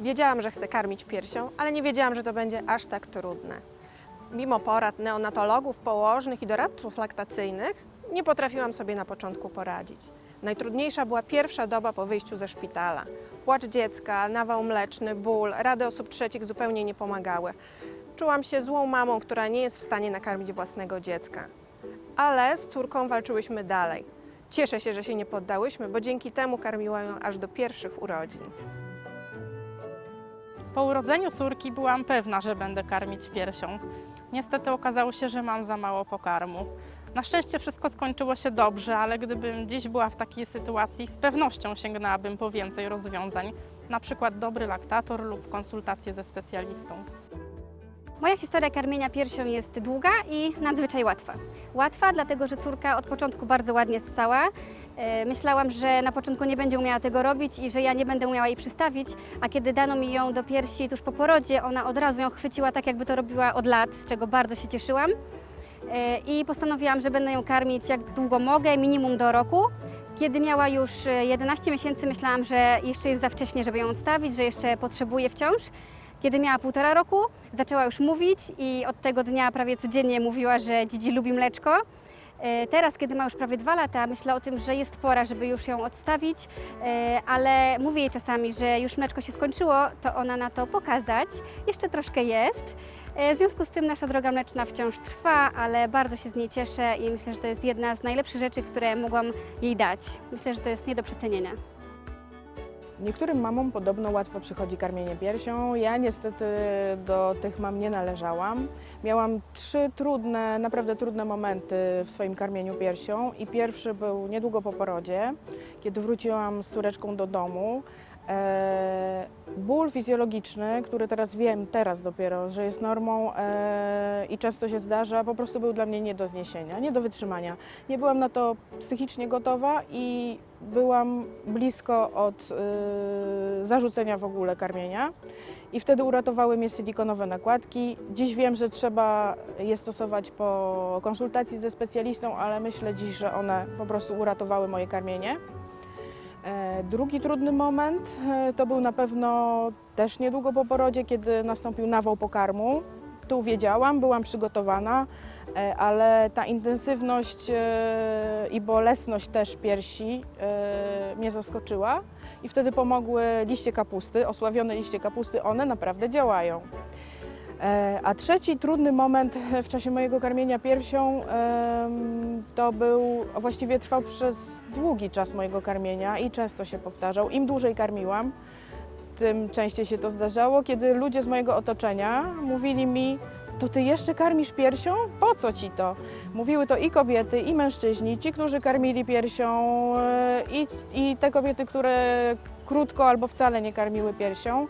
Wiedziałam, że chcę karmić piersią, ale nie wiedziałam, że to będzie aż tak trudne. Mimo porad neonatologów, położnych i doradców laktacyjnych, nie potrafiłam sobie na początku poradzić. Najtrudniejsza była pierwsza doba po wyjściu ze szpitala. Płacz dziecka, nawał mleczny, ból, rady osób trzecich zupełnie nie pomagały. Czułam się złą mamą, która nie jest w stanie nakarmić własnego dziecka. Ale z córką walczyłyśmy dalej. Cieszę się, że się nie poddałyśmy, bo dzięki temu karmiłam ją aż do pierwszych urodzin. Po urodzeniu córki byłam pewna, że będę karmić piersią. Niestety okazało się, że mam za mało pokarmu. Na szczęście wszystko skończyło się dobrze, ale gdybym dziś była w takiej sytuacji, z pewnością sięgnęłabym po więcej rozwiązań, na przykład dobry laktator lub konsultację ze specjalistą. Moja historia karmienia piersią jest długa i nadzwyczaj łatwa. Łatwa, dlatego że córka od początku bardzo ładnie ssała. E, Myślałam, że na początku nie będzie umiała tego robić i że ja nie będę umiała jej przystawić, a kiedy dano mi ją do piersi tuż po porodzie, ona od razu ją chwyciła tak, jakby to robiła od lat, z czego bardzo się cieszyłam. E, I postanowiłam, że będę ją karmić jak długo mogę, minimum do roku. Kiedy miała już e, 11 miesięcy, myślałam, że jeszcze jest za wcześnie, żeby ją odstawić, że jeszcze potrzebuje wciąż. Kiedy miała półtora roku, zaczęła już mówić i od tego dnia prawie codziennie mówiła, że Dzidzi lubi mleczko. E, Teraz, kiedy ma już prawie dwa lata, myślę o tym, że jest pora, żeby już ją odstawić, e, ale mówię jej czasami, że już mleczko się skończyło, to ona na to pokazać. Jeszcze troszkę jest. E, W związku z tym nasza droga mleczna wciąż trwa, ale bardzo się z niej cieszę i myślę, że to jest jedna z najlepszych rzeczy, które mogłam jej dać. Myślę, że to jest nie do przecenienia. Niektórym mamom podobno łatwo przychodzi karmienie piersią. Ja niestety do tych mam nie należałam. Miałam trzy trudne, naprawdę trudne momenty w swoim karmieniu piersią i pierwszy był niedługo po porodzie, kiedy wróciłam z córeczką do domu. E, ból fizjologiczny, który teraz wiem, teraz dopiero, że jest normą e, i często się zdarza, po prostu był dla mnie nie do zniesienia, nie do wytrzymania. Nie byłam na to psychicznie gotowa i byłam blisko od y, zarzucenia w ogóle karmienia. I wtedy uratowały mnie silikonowe nakładki. Dziś wiem, że trzeba je stosować po konsultacji ze specjalistą, ale myślę dziś, że one po prostu uratowały moje karmienie. E, Drugi trudny moment e, to był na pewno też niedługo po porodzie, kiedy nastąpił nawał pokarmu. Tu wiedziałam, byłam przygotowana, e, ale ta intensywność i bolesność też piersi mnie zaskoczyła i wtedy pomogły liście kapusty, osławione liście kapusty, one naprawdę działają. E, A trzeci trudny moment w czasie mojego karmienia piersią to był, właściwie trwał przez długi czas mojego karmienia i często się powtarzał. Im dłużej karmiłam, tym częściej się to zdarzało, kiedy ludzie z mojego otoczenia mówili mi, to ty jeszcze karmisz piersią? Po co ci to? Mówiły to i kobiety, i mężczyźni, ci, którzy karmili piersią, e, i, i te kobiety, które krótko albo wcale nie karmiły piersią.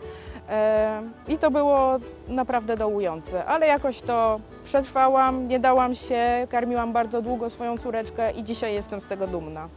E, I to było naprawdę dołujące, ale jakoś to przetrwałam, nie dałam się, karmiłam bardzo długo swoją córeczkę i dzisiaj jestem z tego dumna.